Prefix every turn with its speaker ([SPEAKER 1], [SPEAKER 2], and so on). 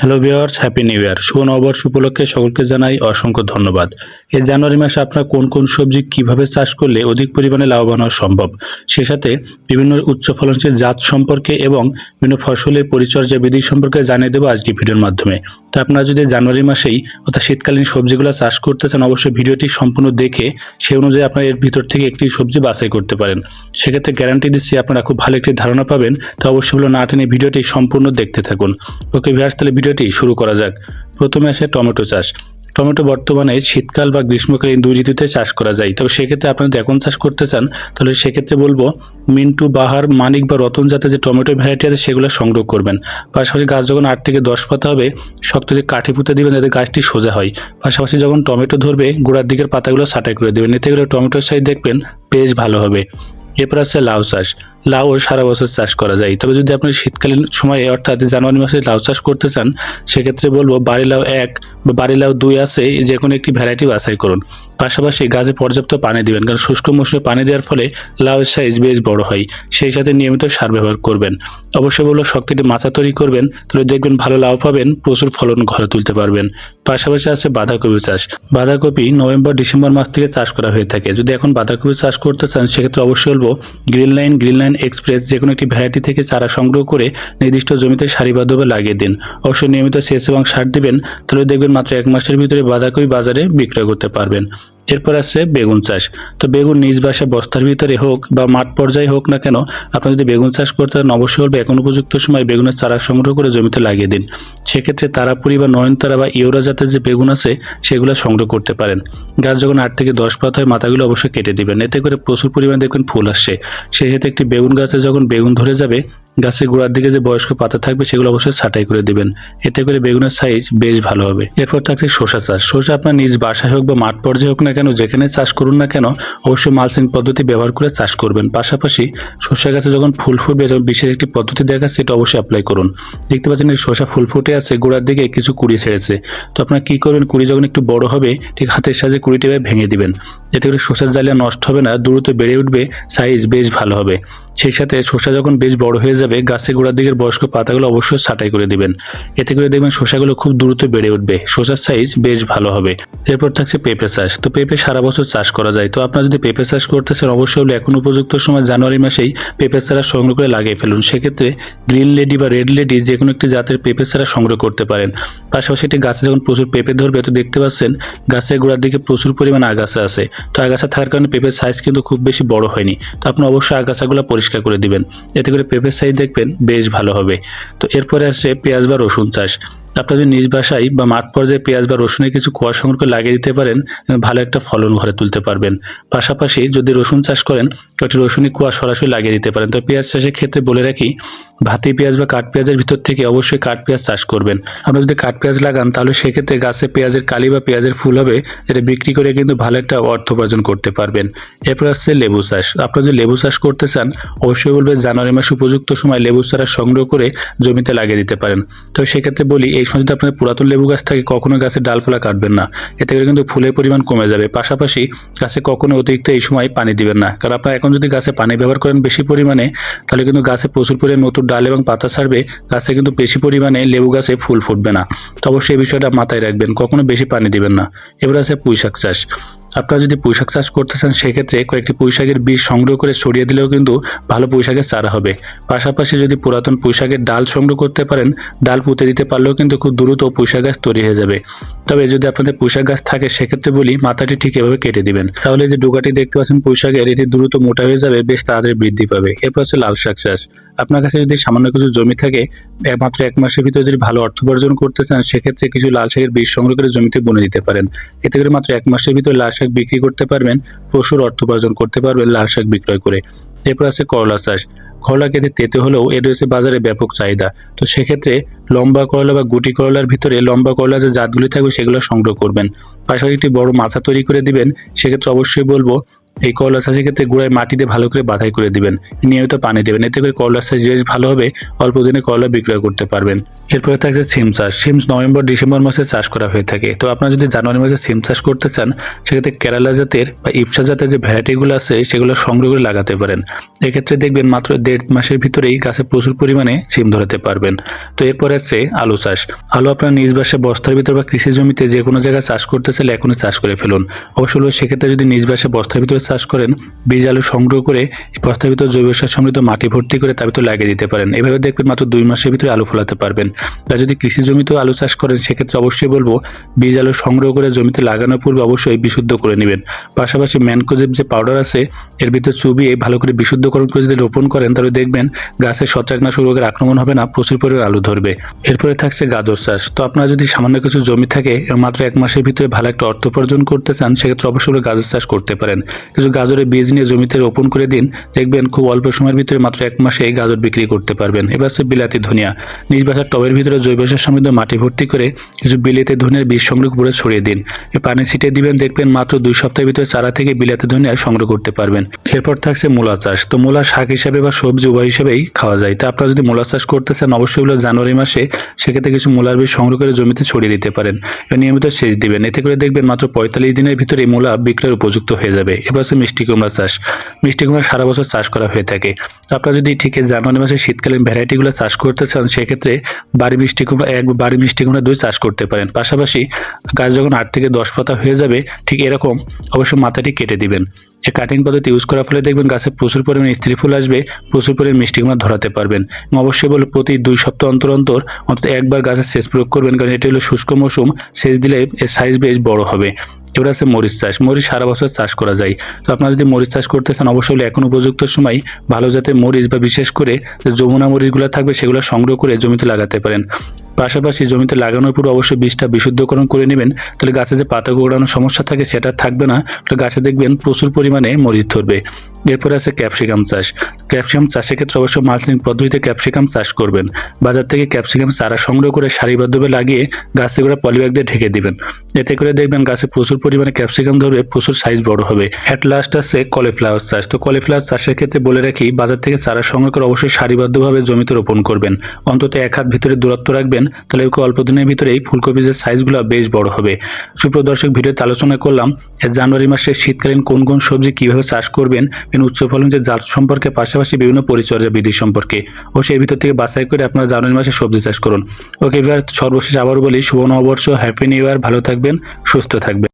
[SPEAKER 1] Hello viewers happy new year শুভ নববর্ষ উপলক্ষে সকলকে জানাই অসংখ্য ধন্যবাদ। এই জানুয়ারি মাসে আপনার কোন কোন সবজি কীভাবে চাষ করলে অধিক পরিমাণে লাভবান হওয়া সম্ভব? সে সাথে বিভিন্ন উচ্চ ফলনশীল জাত সম্পর্কে এবং বিভিন্ন ফসলের পরিচর্যা বিধি সম্পর্কে জানিয়ে দেবো আজকে ভিডিওর মাধ্যমে। তো আপনারা যদি জানুয়ারি মাসেই অর্থাৎ শীতকালীন সবজিগুলো চাষ করতে চান, অবশ্যই ভিডিওটি সম্পূর্ণ দেখে সেই অনুযায়ী আপনারা এর ভিতর থেকে একটি সবজি বাছাই করতে পারেন। সেক্ষেত্রে গ্যারান্টি দিচ্ছি আপনারা খুব ভালো একটি ধারণা পাবেন। তো অবশ্যই হলো না টেনে ভিডিওটি সম্পূর্ণ দেখতে থাকুন। ওকে ভিয়ার্স তাহলে ভিডিওটি শুরু করা যাক। প্রথমে আসে টমেটো চাষ। টমেটো বর্তমানে শীতকাল বা গ্রীষ্মকালীন দুই ঋতুতে চাষ করা যায়। তবে সেক্ষেত্রে আপনারা এখন চাষ করতে চান, তাহলে সেক্ষেত্রে বলব মিন্টু, বাহার, মানিক বা রতন জাতের যে টমেটো ভ্যারাইটি আছে, সেগুলো সংগ্রহ করবেন। পাশাপাশি গাছ যখন আট থেকে দশ পাতা হবে, শক্ত যে কাঠি পুঁতে দিবেন যাতে গাছটি সোজা হয়। পাশাপাশি যখন টমেটো ধরবে, গোড়ার দিকের পাতাগুলো ছাঁটাই করে দেবেন। এতে করে টমেটোর সাইজ দেখবেন বেশ ভালো হবে। এরপর আছে লাউ চাষ। লাউ সারা বছর চাষ করা যায়। তবে যদি আপনি শীতকালীন সময়ে, অর্থাৎ জানুয়ারি মাসে লাউ চাষ করতে চান, সেক্ষেত্রে বলব বাড়ি লাউ এক বা বাড়ি লাউ দুই আছে যে কোনো একটি ভ্যারাইটি বাছাই করুন। পাশাপাশি গাছে পর্যাপ্ত পানি দিবেন, কারণ শুষ্ক মৌসুমে পানি দেওয়ার ফলে লাউয়ের সাইজ বেশ বড় হয়। সেই সাথে নিয়মিত সার ব্যবহার করবেন। অবশ্যই বলব শক্তিটি মাথা তৈরি করবেন, তাহলে দেখবেন ভালো লাউ পাবেন, প্রচুর ফলন ঘরে তুলতে পারবেন। পাশাপাশি আছে বাঁধাকপি চাষ। বাঁধাকপি নভেম্বর, ডিসেম্বর মাস থেকে চাষ করা হয়ে থাকে। যদি এখন বাঁধাকপি চাষ করতে চান, সেক্ষেত্রে অবশ্যই বলব green line green line express যে কোনো একটি ভ্যারাইটি থেকে চারা সংগ্রহ করে নির্দিষ্ট জমিতে সারিবদ্ধভাবে লাগিয়ে দিন। অবশ্যই নিয়মিত সেচ এবং সার দেবেন, তাহলে দেখবেন মাত্র এক মাসের ভিতরে বাঁধাকপি বাজারে বিক্রয় করতে পারবেন। এরপর আছে বেগুন চাষ। তো বেগুন নিজ বাসায় বস্তার ভিতরে হোক বা মাঠ পর্যায়ে হোক না কেন আপনি যদি বেগুন চাষ করতে চান, অবশ্যই বলবে এখন উপযুক্ত সময় বেগুনের চারা সংগ্রহ করে জমিতে লাগিয়ে দিন। সেক্ষেত্রে তারাপুরি বা নয়নতারা বা ইউরা জাতের যে বেগুন আছে, সেগুলো সংগ্রহ করতে পারেন। গাছ যখন আট থেকে দশ পাতা হয়, মাথাগুলো অবশ্যই কেটে দিবেন। এতে করে প্রচুর পরিমাণে দেখবেন ফুল আসছে। সেই ক্ষেত্রে একটি বেগুন গাছে যখন বেগুন ধরে যাবে গাছের গোড়ার দিকে যে বয়স্ক পাতা থাকবে সেগুলো অবশ্যই ছাঁটাই করে দিবেন। এতে করে বেগুনের সাইজ বেশ ভালো হবে। এরপর থাকছে শসা চাষ। শসা আপনার নিজ বাসায় হোক বা মাঠ পর্যায়ে হোক না কেন, যেখানে চাষ করুন না কেন, অবশ্যই মালচিং পদ্ধতি ব্যবহার করে চাষ করবেন। পাশাপাশি শসা গাছে যখন ফুল ফুটবে, যখন বিশেষ একটি পদ্ধতি দেখা সেটা অবশ্যই অ্যাপ্লাই করুন। দেখতে পাচ্ছেন এই শসা ফুল ফুটে আছে, গোড়ার দিকে কিছু কুড়ি ছেড়েছে। তো আপনার কি করবেন, কুড়ি যখন একটু বড় হবে, ঠিক হাতের সাহায্যে কুড়িটি ভেঙে দিবেন। এতে করে শসার জালিয়া নষ্ট হবে না, দ্রুত বেড়ে উঠবে সাইজ বেশ ভালো হবে। সেই সাথে শসা যখন বেশ বড় হয়ে যাবে, গাছের গোড়ার দিকের বয়স্ক পাতাগুলো অবশ্যই ছাঁটাই করে দিবেন। এতে করে দেখবেন শসাগুলো খুব দ্রুত বেড়ে উঠবে। শসার সাইজ বেশ ভালো হবে। এরপর থাকছে পেঁপে চাষ। তো পেঁপে সারা বছর চাষ করা যায়। তো আপনারা যদি পেঁপে চাষ করতেছেন, অবশ্যই হলে এখন উপযুক্ত সময় জানুয়ারি মাসেই পেঁপে চারা সংগ্রহ করে লাগিয়ে ফেলুন। সেক্ষেত্রে গ্রিন লেডি বা রেড লেডি যে কোনো একটি জাতের পেঁপে চারা সংগ্রহ করতে পারেন। পাশাপাশি একটি গাছে যখন প্রচুর পেঁপে ধরবে, তো দেখতে পাচ্ছেন গাছের গোড়ার দিকে প্রচুর পরিমাণে আগাছা আছে। তো আগাছা থাকার কারণে পেঁপের সাইজ কিন্তু খুব বেশি বড় হয়নি। তো আপনি অবশ্যই আগাছাগুলো পরিষ্কার করে দিবেন। এতে করে পেঁপের সাইজ দেখবেন বেশ ভালো হবে। তো এরপরে আসছে পেঁয়াজ বা রসুন চাষ। আপনার যদি নিজ বাসায় বা মাঠ পর্যায়ে পেঁয়াজ বা রসুনের কিছু কুয়া সংগ্রহ লাগিয়ে দিতে পারেন ভালো একটা ফলন ঘরে তুলতে পারবেন। পাশাপাশি যদি রসুন চাষ করেন একটি রসুনের কুয়া সরাসরি লাগিয়ে দিতে পারেন। তো পেঁয়াজ চাষের ক্ষেত্রে বলে রাখি ভাতি পেঁয়াজ বা কাঠ পেঁয়াজের ভিতর থেকে অবশ্যই কাঠ পেঁয়াজ চাষ করবেন। আপনারা যদি কাঠ পেঁয়াজ লাগান, তাহলে সেক্ষেত্রে গাছে পেঁয়াজের কালি বা পেঁয়াজের ফুল হবে এটা বিক্রি করে কিন্তু ভালো একটা অর্থ উপার্জন করতে পারবেন। এরপর আসছে লেবু চাষ। আপনারা যদি লেবু চাষ করতে চান, অবশ্যই বলবেন জানুয়ারি মাসে উপযুক্ত সময় লেবু চারা সংগ্রহ করে জমিতে লাগিয়ে দিতে পারেন। তো সেক্ষেত্রে বলি, এই সময় যদি আপনার পুরাতন লেবু গাছ থাকে, কখনো গাছের ডালপালা কাটবেন না। এতে করে কিন্তু ফুলের পরিমাণ কমে যাবে। পাশাপাশি গাছে কখনো অতিরিক্ত এই সময় পানি দিবেন না। কারণ আপনারা এখন যদি গাছে পানি ব্যবহার করেন বেশি পরিমাণে, তাহলে কিন্তু গাছে প্রচুর পরিমাণে নতুন ডাল এবং পাতা ছাড়বে, গাছে কিন্তু বেশি পরিমাণে লেবু গাছে ফুল ফুটবে না। তো অবশ্যই এই বিষয়টা মাথায় রাখবেন, কখনো বেশি পানি দিবেন না। এবার আছে পুঁই শাক চাষ। আপনারা যদি পুঁইশাক চাষ করতে চান, সেক্ষেত্রে কয়েকটি পুঁইশাকের বীজ সংগ্রহ করে ছড়িয়ে দিলেও কিন্তু ভালো পুঁইশাকের চারা হবে। পাশাপাশি যদি পুরাতন পুঁইশাকের ডাল সংগ্রহ করতে পারেন, ডাল পুঁতে দিতে পারলেও কিন্তু খুব দ্রুত পুঁইশাক গাছ তৈরি হয়ে যাবে। তবে যদি আপনাদের পুঁইশাক গাছ থাকে, সেক্ষেত্রে বলি মাথাটি ঠিক এভাবে কেটে দিবেন। তাহলে যে ডুগাটি দেখতে পাচ্ছেন পুঁইশাকের, এটি দ্রুত মোটা হয়ে যাবে, বেশ তাড়াতাড়ি বৃদ্ধি পাবে। এরপর হচ্ছে লাল শাক চাষ। আপনার কাছে যদি সামান্য কিছু জমি থাকে, একমাত্র এক মাসের ভিতরে যদি ভালো অর্থ উপার্জন করতে চান, সেক্ষেত্রে কিছু লাল শাকের বীজ সংগ্রহ করে জমিতে বুনে দিতে পারেন। এতে করে মাত্র এক মাসের ভিতরে লাল শাক বিক্রি করতে পারবেন প্রচুর অর্থ উপার্জন করতে পারবেন লাল শাক বিক্রয় করে। এরপর আছে করলা চাষ। করলা খেতে তেতে হলেও এর রয়েছে বাজারে ব্যাপক চাহিদা। তো সেক্ষেত্রে লম্বা করলা বা গুটি করলার ভিতরে লম্বা করলা যে জাতগুলি থাকবে সেগুলো সংগ্রহ করবেন। পাশাপাশি একটি বড় মাথা তৈরি করে দিবেন, সেক্ষেত্রে অবশ্যই বলব এই করলা চাষের ক্ষেত্রে গোড়ায় মাটিতে ভালো করে বাধাই করে দিবেন। নিয়মিত পানি দেবেন, এতে করে করলা চাষ বেশ ভালো হবে, অল্প দিনে করলা বিক্রয় করতে পারবেন। এরপরে থাকছে সিম চাষ সিম নভেম্বর, ডিসেম্বর মাসে চাষ করা হয়ে থাকে। তো আপনারা যদি জানুয়ারি মাসে সিম চাষ করতে চান, সেক্ষেত্রে কেরালা জাতের বা ইপসা জাতের যে ভ্যারাইটিগুলো আছে, সেগুলো সংগ্রহ করে লাগাতে পারেন। এক্ষেত্রে দেখবেন মাত্র দেড় মাসের ভিতরেই গাছে প্রচুর পরিমাণে সিম ধরাতে পারবেন। তো এরপরে আছে আলু চাষ। আলু আপনার নিজ বাসে, বস্তার ভিতর বা কৃষি জমিতে যে কোনো জায়গায় চাষ করতে চাইলে এখনই চাষ করে ফেলুন। অবশ্য সেক্ষেত্রে যদি নিজ বাসে বস্তার ভিতরে চাষ করেন, বীজ, আলু সংগ্রহ করে বস্তার ভিতর জৈব সার সমৃদ্ধ মাটি ভর্তি করে তার ভিতর লাগিয়ে দিতে পারেন। এভাবে দেখবেন মাত্র দুই মাসের ভিতরে আলু ফলাতে পারবেন। তা যদি কৃষি জমিতেও আলু চাষ করেন, সেক্ষেত্রে অবশ্যই বলব, বীজ আলু সংগ্রহ করে জমিতে লাগানোর পূর্বে অবশ্যই বিশুদ্ধ করে নেবেন। পাশাপাশি ম্যানকোজেব যে পাউডার আছে, এর ভিতরে চুবিয়ে ভালো করে বিশুদ্ধকরণ করে যদি রোপণ করেন, তাহলে দেখবেন গাছের ছত্রাকনাশক রোগের আক্রমণ হবে না, প্রচুর পরিমাণে আলু ধরবে। এরপরে থাকছে গাজর চাষ। তো আপনার যদি সামান্য কিছু জমি থাকে মাত্র এক মাসের ভিতরে ভালো একটা অর্থ উপার্জন করতে চান, সেক্ষেত্রে অবশ্যই গাজর চাষ করতে পারেন। কিছু গাজরের বীজ নিয়ে জমিতে রোপণ করে দিন, দেখবেন খুব অল্প সময়ের ভিতরে মাত্র এক মাসে এই গাজর বিক্রি করতে পারবেন। এবার হচ্ছে বিলাতি ধনিয়া। নিজ বাসার টবের ভিতরে জৈব সার সমৃদ্ধ মাটি ভর্তি করে কিছু বিলাতি ধনিয়ার বীজ সংগ্রহ করে ছড়িয়ে দিন। পানি ছিটিয়ে দিবেন, দেখবেন মাত্র দুই সপ্তাহের ভিতরে চারা থেকে বিলাতি ধনিয়া সংগ্রহ করতে পারবেন। এরপর থাকছে মূলা চাষ। তো মূলা শাক হিসাবে বা সবজি উভয় হিসেবেই খাওয়া যায়। তা আপনারা যদি মূলা চাষ করতে চান, অবশ্যই হলো জানুয়ারি মাসে সেক্ষেত্রে কিছু মূলার বীজ সংগ্রহ করে জমিতে ছড়িয়ে দিতে পারেন। নিয়মিত সেচ দিবেন। এতে করে দেখবেন মাত্র পঁয়তাল্লিশ দিনের ভিতরে মূলা বিক্রয়ের উপযুক্ত হয়ে যাবে। এবার হচ্ছে মিষ্টি কুমড়া চাষ। মিষ্টি কুমড়া সারা বছর চাষ করা হয়ে থাকে। আপনারা যদি ঠিক জানুয়ারি মাসে শীতকালীন ভ্যারাইটিগুলো চাষ করতে চান, সেক্ষেত্রে বাড়ি মিষ্টি কুমড়া, এক বাড়ি মিষ্টি কুমড়া দুই চাষ করতে পারেন। পাশাপাশি গাছ যখন আট থেকে দশ পাতা হয়ে যাবে, ঠিক এরকম অবশ্যই মাথাটি কেটে দিবেন। এই কাটিং পদ্ধতি ইউজ করার ফলে দেখবেন গাছে প্রচুর পরিমাণে স্ত্রী ফুল আসবে, প্রচুর পরিমাণে মিষ্টি কুমড়া ধরাতে পারবেন। অবশ্যই বলে, প্রতি দুই সপ্তাহ অন্তর অন্তর, অন্তত একবার গাছে সেচ প্রয়োগ করবেন, কারণ এটি হলো শুষ্ক মৌসুম, সেচ দিলে এর সাইজ বেশ বড় হবে। এবার আছে মরিচ চাষ। মরিচ সারা বছর চাষ করা যায়। তো আপনারা যদি মরিচ চাষ করতে চান, অবশ্যই এখন উপযুক্ত সময় ভালো জাতের মরিচ বা বিশেষ করে যে যমুনা মরিচগুলো থাকবে, সেগুলো সংগ্রহ করে জমিতে লাগাতে পারেন। পাশাপাশি জমিতে লাগানোর পর অবশ্যই বীজটা বিশুদ্ধকরণ করে নেবেন। তাহলে গাছে যে পাতা গোড়ানোর সমস্যা থাকে, সেটা থাকবে না। তো গাছে দেখবেন প্রচুর পরিমাণে মরিচ ধরবে। এরপরে আছে ক্যাপসিকাম চাষ। ক্যাপসিকাম চাষের ক্ষেত্রে অবশ্যই মালচিং পদ্ধতিতে ক্যাপসিকাম চাষ করবেন। বাজার থেকে ক্যাপসিকাম চারা সংগ্রহ করে সারিবদ্ধভাবে লাগিয়ে গাছে গোড়া পলিব্যাগ দিয়ে ঢেকে দিবেন। এতে করে দেখবেন গাছে প্রচুর পরিমাণে ক্যাপসিকাম ধরবে, প্রচুর সাইজ বড় হবে। অ্যাট লাস্ট আছে কলিফ্লাওয়ার চাষ। তো কলিফ্লাওয়ার চাষের ক্ষেত্রে বলে রাখি, বাজার থেকে চারা সংগ্রহ করে অবশ্যই সারিবদ্ধভাবে জমিতে রোপণ করবেন। অন্তত এক হাত ভিতরে দূরত্ব রাখবেন, তাহলে অল্প দিনের ভিতরেই ফুলকপির যে সাইজগুলো বেশ বড় হবে। সুপ্রদর্শক ভিডিওতে আলোচনা করলাম জানুয়ারি মাসে শীতকালীন কোন কোন সবজি কীভাবে চাষ করবেন উচ্চ ফলন যে জাত সম্পর্কে পাশাপাশি বিভিন্ন পরিচর্যা বিধি সম্পর্কে। ও সেই ভিতর থেকে বাছাই করে আপনারা জানুয়ারি মাসে সবজি চাষ করুন। ওকে এবার সর্বশেষ আবার বলি, শুভ নববর্ষ হ্যাপি নিউ ইয়ার ভালো থাকবেন, সুস্থ থাকবেন।